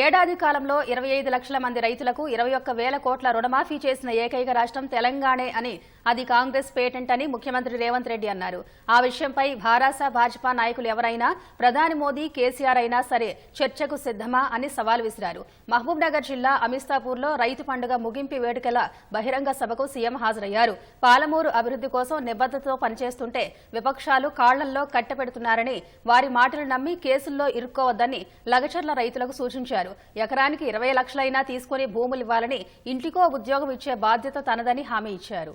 ఏడాది కాలంలో ఇరవై ఐదు లక్షల మంది రైతులకు ఇరవై ఒక్క వేల కోట్ల రుణమాఫీ చేసిన ఏకైక రాష్ట్రం తెలంగాణే అని అది కాంగ్రెస్ పేటెంట్ అని ముఖ్యమంత్రి రేవంత్ రెడ్డి అన్నారు. ఆ విషయంపై భారాస భాజపా నాయకులు ఎవరైనా ప్రధాని మోదీ కేసీఆర్ అయినా సరే చర్చకు సిద్దమా అని సవాల్ విసిరారు. మహబూబ్ నగర్ జిల్లా అమిస్తాపూర్లో రైతు పండుగ ముగింపు వేడుకల బహిరంగ సభకు సీఎం హాజరయ్యారు. పాలమూరు అభివృద్ధి కోసం నిబద్ధతతో పనిచేస్తుంటే విపక్షాలు కాళ్ళల్లో కట్టపెడుతున్నారని వారి మాటలు నమ్మి కేసుల్లో ఇరుక్కోవద్దని లగచర్ల రైతులకు సూచించారు. ఎకరానికి ఇరవై లక్షలైనా తీసుకుని భూములు ఇవ్వాలని ఇంటికో ఉద్యోగం ఇచ్చే బాధ్యత తనదని హామీ ఇచ్చారు.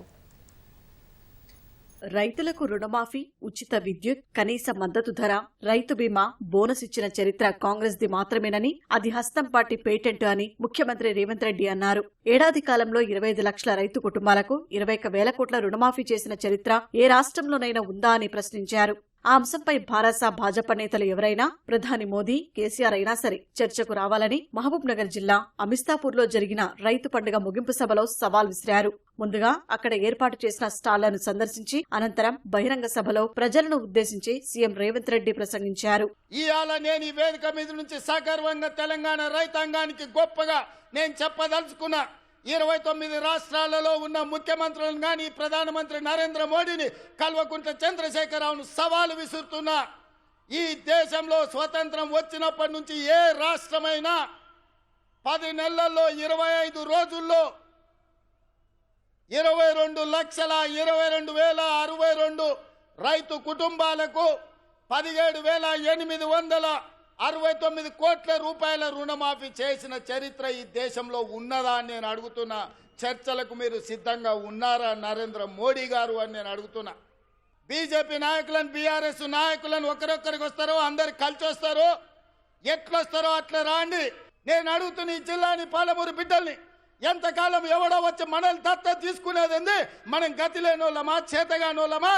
రైతులకు రుణమాఫీ ఉచిత విద్యుత్ కనీస మద్దతు ధర రైతు బీమా బోనస్ ఇచ్చిన చరిత్ర కాంగ్రెస్ ది మాత్రమేనని అది హస్తం పార్టీ పేటెంట్ అని ముఖ్యమంత్రి రేవంత్ రెడ్డి అన్నారు. ఏడాది కాలంలో ఇరవై ఐదు లక్షల రైతు కుటుంబాలకు ఇరవై వేల కోట్ల రుణమాఫీ చేసిన చరిత్ర ఏ రాష్ట్రంలోనైనా ఉందా అని ప్రశ్నించారు. ఆ అంశంపై భారస భాజపా నేతలు ఎవరైనా ప్రధాని మోదీ కేసీఆర్ అయినా సరే చర్చకు రావాలని మహబూబ్ నగర్ జిల్లా అమిస్తాపూర్లో జరిగిన రైతు పండుగ ముగింపు సభలో సవాల్ విసిరారు. ముందుగా అక్కడ ఏర్పాటు చేసిన స్టాళ్ళను సందర్శించి అనంతరం బహిరంగ సభలో ప్రజలను ఉద్దేశించి సీఎం రేవంత్ రెడ్డి ప్రసంగించారు. ఇవాళ నేను ఈ వేదిక మీద నుంచి సగర్వంగా తెలంగాణ రైతాంగానికి గొప్పగా నేను చెప్పదలుచుకున్నా ఇరవై తొమ్మిది రాష్ట్రాలలో ఉన్న ముఖ్యమంత్రులను కానీ ప్రధానమంత్రి నరేంద్ర మోడీని కల్వకుంట్ల చంద్రశేఖరరావును సవాలు విసురుతున్నా. ఈ దేశంలో స్వతంత్రం వచ్చినప్పటి నుంచి ఏ రాష్ట్రమైనా పది నెలల్లో ఇరవై ఐదు రోజుల్లో ఇరవై రెండు లక్షల ఇరవై రెండు వేల అరవై రెండు రైతు కుటుంబాలకు పదిహేడు వేల ఎనిమిది వందల అరవై తొమ్మిది కోట్ల రూపాయల రుణమాఫీ చేసిన చరిత్ర ఈ దేశంలో ఉన్నదా అని నేను అడుగుతున్నా. చర్చలకు మీరు సిద్ధంగా ఉన్నారా నరేంద్ర మోడీ గారు అని నేను అడుగుతున్నా. బీజేపీ నాయకులను బీఆర్ఎస్ నాయకులను ఒకరొక్కరికి వస్తారో అందరు కలిసి వస్తారో ఎట్లొస్తారో అట్లా రాండి. నేను అడుగుతున్న ఈ జిల్లాని పాలమూరు బిడ్డల్ని ఎంతకాలం ఎవడో వచ్చి మనల్ని దత్త తీసుకునేది మనం గతి లేనోళ్ళమా చేతగానోళ్ళమా?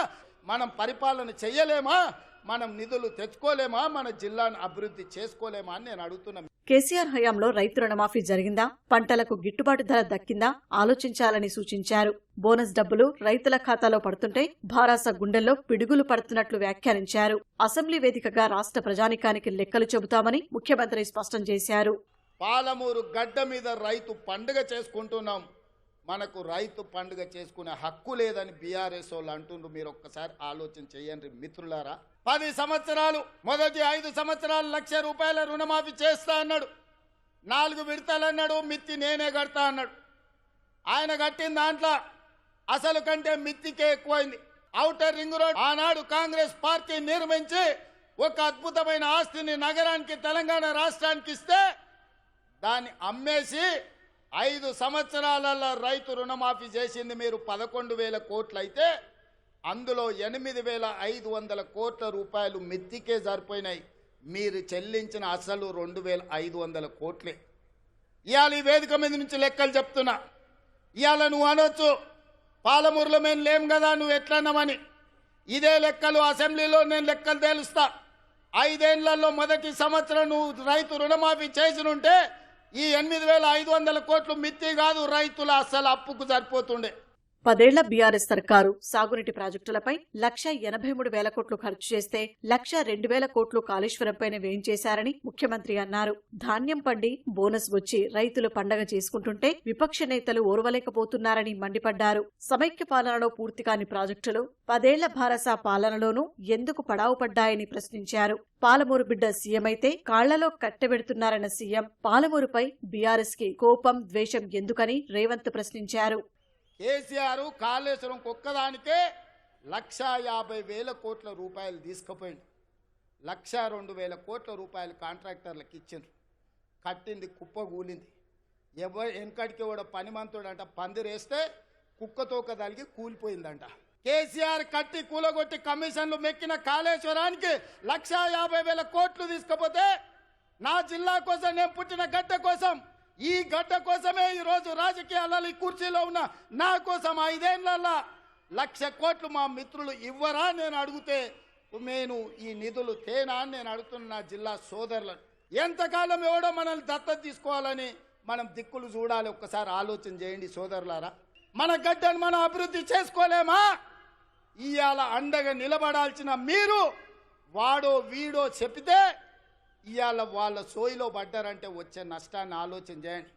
మనం పరిపాలన చెయ్యలేమా? మనం నిధులు తెచ్చుకోలేమా? మన జిల్లాను అభివృద్ధి చేసుకోలేమా అని నేను అడుగుతున్నా కేసీఆర్ హయాంలో రైతు రుణమాఫీ జరిగిందా? పంటలకు గిట్టుబాటు ధర దక్కిందా? ఆలోచించాలని సూచించారు. బోనస్ డబ్బులు రైతుల ఖాతాలో పడుతుంటే భారాస గుండెల్లో పిడుగులు పడుతున్నట్లు వ్యాఖ్యానించారు. అసెంబ్లీ వేదికగా రాష్ట్ర ప్రజానికానికి లెక్కలు చెబుతామని ముఖ్యమంత్రి స్పష్టం చేశారు. పాలమూరు గడ్డ మీద రైతు పండుగ చేసుకుంటున్నాం. మనకు రైతు పండుగ చేసుకునే హక్కు లేదని బీఆర్ఎస్ వాళ్ళు అంటుండ్రు. మీరు ఒక్కసారి ఆలోచన చేయండి మిత్రులారా. పది సంవత్సరాలు మొదటి ఐదు సంవత్సరాలు లక్ష రూపాయల రుణమాఫీ చేస్తా అన్నాడు. నాలుగు విడతలు అన్నాడు మిత్తి నేనే కడతా అన్నాడు. ఆయన కట్టిన దాంట్లో అసలు కంటే మిత్తికే ఎక్కువైంది. ఔటర్ రింగ్ రోడ్ ఆనాడు కాంగ్రెస్ పార్టీ నిర్మించి ఒక అద్భుతమైన ఆస్తిని నగరానికి తెలంగాణ రాష్ట్రానికి ఇస్తే దాన్ని అమ్మేసి ఐదు సంవత్సరాలలో రైతు రుణమాఫీ చేసింది మీరు పదకొండు వేల కోట్లు అయితే అందులో ఎనిమిది వేల ఐదు వందల కోట్ల రూపాయలు మిత్తికే సరిపోయినాయి. మీరు చెల్లించిన అసలు రెండు వేల ఐదు వందల కోట్లే. ఇవాళ ఈ వేదిక మీద నుంచి లెక్కలు చెప్తున్నా. ఇవాళ నువ్వు అనొచ్చు పాలమూరులో మేము లేం కదా నువ్వు ఎట్లన్నామని ఇదే లెక్కలు అసెంబ్లీలో నేను లెక్కలు తేలుస్తా. ఐదేళ్ళలో మొదటి సంవత్సరం నువ్వు రైతు రుణమాఫీ చేసినుంటే ఈ ఎనిమిది వేల ఐదు వందల కోట్లు మిత్తి కాదు రైతుల అస్సలు అప్పుకు సరిపోతుండే. పదేళ్ళ బీఆర్ఎస్ సర్కారు సాగునీటి ప్రాజెక్టులపై లక్ష ఎనభై మూడు వేల కోట్లు ఖర్చు చేస్తే లక్ష రెండు వేల కోట్లు కాళేశ్వరంపైన వేయించేశారని ముఖ్యమంత్రి అన్నారు. ధాన్యం పండి బోనస్ వచ్చి రైతులు పండగ చేసుకుంటుంటే విపక్ష నేతలు ఓర్వలేకపోతున్నారని మండిపడ్డారు. సమైక్య పాలనలో పూర్తి కాని ప్రాజెక్టులు పదేళ్ళ భారస పాలనలోనూ ఎందుకు పడావు పడ్డాయని ప్రశ్నించారు. పాలమూరు బిడ్డ సీఎం అయితే కాళ్ళలో కట్టబెడుతున్నారన్న సీఎం పాలమూరుపై బీఆర్ఎస్కి కోపం ద్వేషం ఎందుకని రేవంత్ ప్రశ్నించారు. కేసీఆర్ కాళేశ్వరం కుక్కదానికే లక్ష యాభై వేల కోట్ల రూపాయలు తీసుకుపోయింది లక్ష రెండు వేల కోట్ల రూపాయలు కాంట్రాక్టర్లకు ఇచ్చిండ్రు. కట్టింది కుప్ప కూలింది. ఎవరు వెనకడికి కూడా పనిమంతుడంట పందిరేస్తే కుక్కతోక తలిగి కూలిపోయిందంట. కేసీఆర్ కట్టి కూలగొట్టి కమిషన్లు మెక్కిన కాళేశ్వరానికి లక్ష యాభై వేల కోట్లు తీసుకపోతే నా జిల్లా కోసం నేను పుట్టిన గడ్డ కోసం ఈ గడ్డ కోసమే ఈరోజు రాజకీయాలలో ఈ కుర్చీలో ఉన్న నా కోసం ఐదేళ్ళలో లక్ష కోట్లు మా మిత్రులు ఇవ్వరా నేను అడిగితే నేను ఈ నిధులు తేనా అని నేను అడుగుతున్న నా జిల్లా సోదరులను. ఎంతకాలం ఎవడో మనల్ని దత్తత తీసుకోవాలని మనం దిక్కులు చూడాలి. ఒక్కసారి ఆలోచన చేయండి సోదరులారా. మన గడ్డను మనం అభివృద్ధి చేసుకోలేమా? ఇవాళ అండగా నిలబడాల్సిన మీరు వాడో వీడో చెప్తే ఇవాళ వాళ్ళ సోయిలో పడ్డారంటే వచ్చే నష్టాన్ని ఆలోచన చేయండి.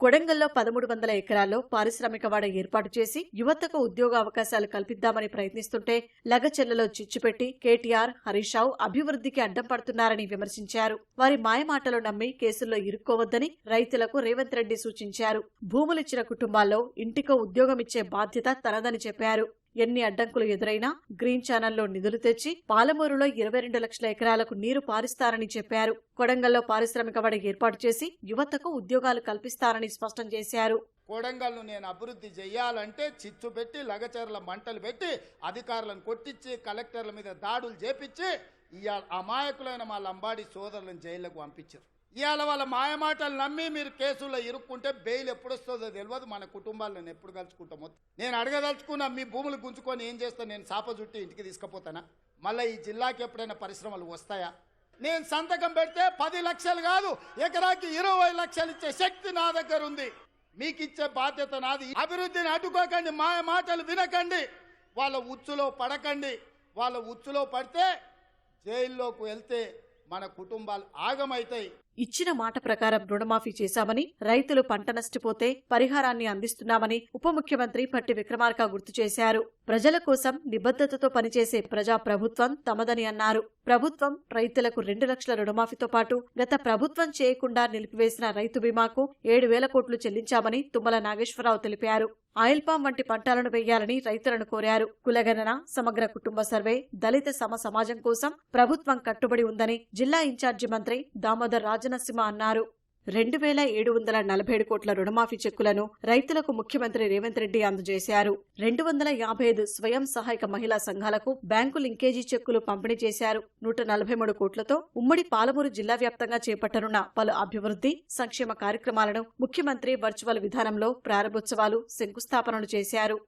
కొడంగల్లో పదమూడు వందల ఎకరాల్లో పారిశ్రామిక వాడ ఏర్పాటు చేసి యువతకు ఉద్యోగ అవకాశాలు కల్పిద్దామని ప్రయత్నిస్తుంటే లగచెల్లలో చిచ్చుపెట్టి కేటీఆర్ హరీష్ రావు అభివృద్ధికి అడ్డం పడుతున్నారని విమర్శించారు. వారి మాయమాటలు నమ్మి కేసుల్లో ఇరుక్కోవద్దని రైతులకు రేవంత్ రెడ్డి సూచించారు. భూములిచ్చిన కుటుంబాల్లో ఇంటికో ఉద్యోగం ఇచ్చే బాధ్యత తనదని చెప్పారు. ఎన్ని అడ్డంకులు ఎదురైనా గ్రీన్ ఛానల్లో నిధులు తెచ్చి పాలమూరులో ఇరవై రెండు లక్షల ఎకరాలకు నీరు పారిస్తారని చెప్పారు. కొడంగల్లో పారిశ్రామిక వాడ ఏర్పాటు చేసి యువతకు ఉద్యోగాలు కల్పిస్తారని స్పష్టం చేశారు. కొడంగల్ను నేను అభివృద్ధి చేయాలంటే చిచ్చు పెట్టి లగచర్ల మంటలు పెట్టి అధికారులను కొట్టించి కలెక్టర్ల మీద దాడులు చేపించి ఇవాళ అమాయకులైన మా లంబాడి సోదరులను జైళ్ళకు పంపించారు. ఇవాళ వాళ్ళ మాయమాటలు నమ్మి మీరు కేసుల్లో ఇరుక్కుంటే బెయిల్ ఎప్పుడు వస్తుందో తెలియదు మన కుటుంబాలు నేను ఎప్పుడు కలుసుకుంటామో నేను అడగదలుచుకున్నా మీ భూములు గుంజుకొని ఏం చేస్తాను నేను సాప చుట్టి ఇంటికి తీసుకుపోతానా? మళ్ళీ ఈ జిల్లాకి ఎప్పుడైనా పరిశ్రమలు వస్తాయా? నేను సంతకం పెడితే పది లక్షలు కాదు ఎకరాకి ఇరవై లక్షలు ఇచ్చే శక్తి నా దగ్గర ఉంది. మీకు ఇచ్చే బాధ్యత నాది. అభివృద్ధిని అడ్డుకోకండి మాయ మాటలు వినకండి. వాళ్ళ ఉచ్చులో పడకండి. వాళ్ళ ఉచ్చులో పడితే జైల్లోకి వెళ్తే మన కుటుంబాలు ఆగమైతాయి. ఇచ్చిన మాట ప్రకారం రుణమాఫీ చేశామని రైతులు పంట నష్టపోతే పరిహారాన్ని అందిస్తున్నామని ఉప ముఖ్యమంత్రి పట్టి విక్రమార్క గుర్తు చేశారు. ప్రజల కోసం నిబద్ధతతో పనిచేసే ప్రజా ప్రభుత్వం తమదని అన్నారు. ప్రభుత్వం రైతులకు రెండు లక్షల రుణమాఫీతో పాటు గత ప్రభుత్వం చేయకుండా నిలిపివేసిన రైతు బీమాకు ఏడు వేల కోట్లు చెల్లించామని తుమ్మల నాగేశ్వరరావు తెలిపారు. ఆయిల్ పామ్ వంటి పంటలను వేయాలని రైతులను కోరారు. కులగణన సమగ్ర కుటుంబ సర్వే దళిత సమ సమాజం కోసం ప్రభుత్వం కట్టుబడి ఉందని జిల్లా ఇన్ఛార్జి మంత్రి దామోదర్ రాజనసింహ అన్నారు. రెండు వేల ఏడు వందల నలభై ఏడు కోట్ల రుణమాఫీ చెక్కులను రైతులకు ముఖ్యమంత్రి రేవంత్ రెడ్డి అందజేశారు. రెండు వందల యాభై ఐదు స్వయం సహాయక మహిళా సంఘాలకు బ్యాంకు లింకేజీ చెక్కులు పంపిణీ చేశారు. నూట నలభై మూడు కోట్లతో ఉమ్మడి పాలమూరు జిల్లా వ్యాప్తంగా చేపట్టనున్న పలు అభివృద్ధి సంక్షేమ కార్యక్రమాలను ముఖ్యమంత్రి వర్చువల్ విధానంలో ప్రారంభోత్సవాలు శంకుస్థాపనలు చేశారు.